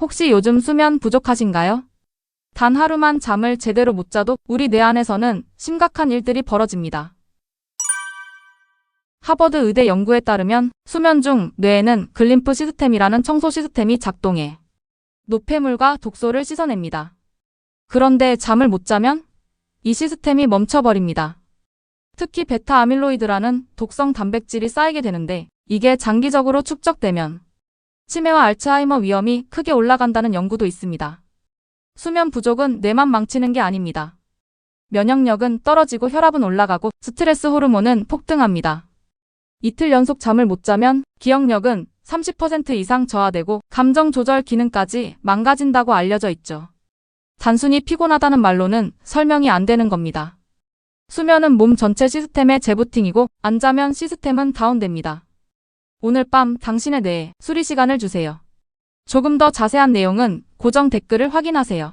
혹시 요즘 수면 부족하신가요? 단 하루만 잠을 제대로 못 자도 우리 뇌 안에서는 심각한 일들이 벌어집니다. 하버드 의대 연구에 따르면 수면 중 뇌에는 글림프 시스템이라는 청소 시스템이 작동해 노폐물과 독소를 씻어냅니다. 그런데 잠을 못 자면 이 시스템이 멈춰버립니다. 특히 베타 아밀로이드라는 독성 단백질이 쌓이게 되는데 이게 장기적으로 축적되면 치매와 알츠하이머 위험이 크게 올라간다는 연구도 있습니다. 수면 부족은 뇌만 망치는 게 아닙니다. 면역력은 떨어지고 혈압은 올라가고 스트레스 호르몬은 폭등합니다. 이틀 연속 잠을 못 자면 기억력은 30% 이상 저하되고 감정 조절 기능까지 망가진다고 알려져 있죠. 단순히 피곤하다는 말로는 설명이 안 되는 겁니다. 수면은 몸 전체 시스템의 재부팅이고 안 자면 시스템은 다운됩니다. 오늘 밤 당신의 뇌에 수리 시간을 주세요. 조금 더 자세한 내용은 고정 댓글을 확인하세요.